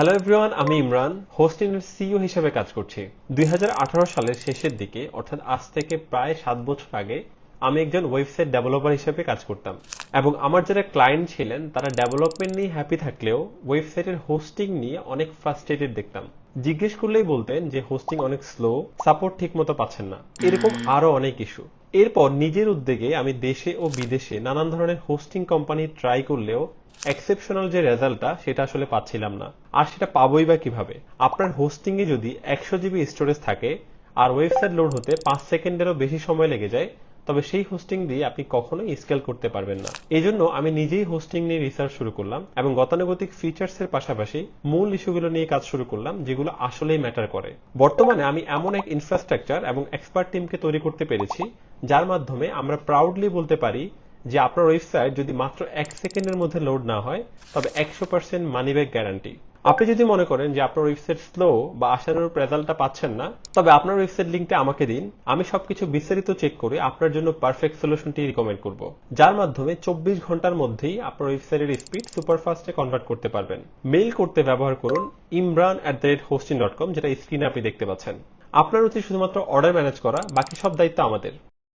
Hello everyone আমি Imran hosting CEO হিসেবে কাজ করছি। দুই হাজার আঠারো সালের শেষের দিকে, অর্থাৎ আজ থেকে প্রায় সাত বছর আগে আমি একজন ওয়েবসাইট ডেভেলপার হিসেবে কাজ করতাম। এবং আমার যারা ক্লায়েন্ট ছিলেন, তারা ডেভেলপমেন্ট নিয়ে হ্যাপি থাকলেও ওয়েবসাইটের হোস্টিং নিয়ে অনেক ফ্রাস্ট্রেটেড দেখতাম। জিজ্ঞেস করলেই বলতেন যে, হোস্টিং অনেক স্লো সাপোর্ট ঠিক মতো পাচ্ছেন না। এরকম আরও অনেক ইস্যু এরপর নিজের উদ্যোগে আমি দেশে ও বিদেশে নানান ধরনের হোস্টিং কোম্পানি ট্রাই করলেও এক্সেপশনাল যে রেজাল্টটা, সেটা আসলে পাচ্ছিলাম না। আর সেটা পাবোই বা কীভাবে? আপনার হোস্টিং এ যদি একশো জিবি স্টোরেজ থাকে, আর ওয়েবসাইট লোড হতে পাঁচ সেকেন্ডেরও বেশি সময় লেগে যায় তবে সেই হোস্টিং দিয়ে আপনি কখনোই স্কেল করতে পারবেন না। এই জন্য আমি নিজেই হোস্টিং নিয়ে রিসার্চ শুরু করলাম এবং গতানুগতিক ফিচার্স এর পাশাপাশি মূল ইস্যুগুলো নিয়ে কাজ শুরু করলাম যেগুলো আসলেই ম্যাটার করে। বর্তমানে আমি এমন এক ইনফ্রাস্ট্রাকচার এবং এক্সপার্ট টিমকে তৈরি করতে পেরেছি, যার মাধ্যমে আমরা প্রাউডলি বলতে পারি যে আপনার ওয়েবসাইট যদি মাত্র এক সেকেন্ডের মধ্যে লোড না হয়, তবে একশো পার্সেন্ট মানি ব্যাক গ্যারান্টি আপনি যদি মনে করেন যে আপনার ওয়েবসাইট স্লো বা আশানুরূপ রেজাল্টটা পাচ্ছেন না, তবে আপনার ওয়েবসাইট লিঙ্কটা আমাকে দিন। আমি সবকিছু বিস্তারিত চেক করে আপনার জন্য পারফেক্ট সলিউশনটি রিকমেন্ড করব। যার মাধ্যমে চব্বিশ ঘণ্টার মধ্যেই আপনার ওয়েবসাইটের স্পিড সুপারফাস্টে কনভার্ট করতে পারবেন। মেইল করতে ব্যবহার করুন Imran at the rate hosting dot com যেটা স্ক্রিনে আপনি দেখতে পাচ্ছেন। আপনার উচিত শুধুমাত্র অর্ডার ম্যানেজ করা, বাকি সব দায়িত্ব আমাদের।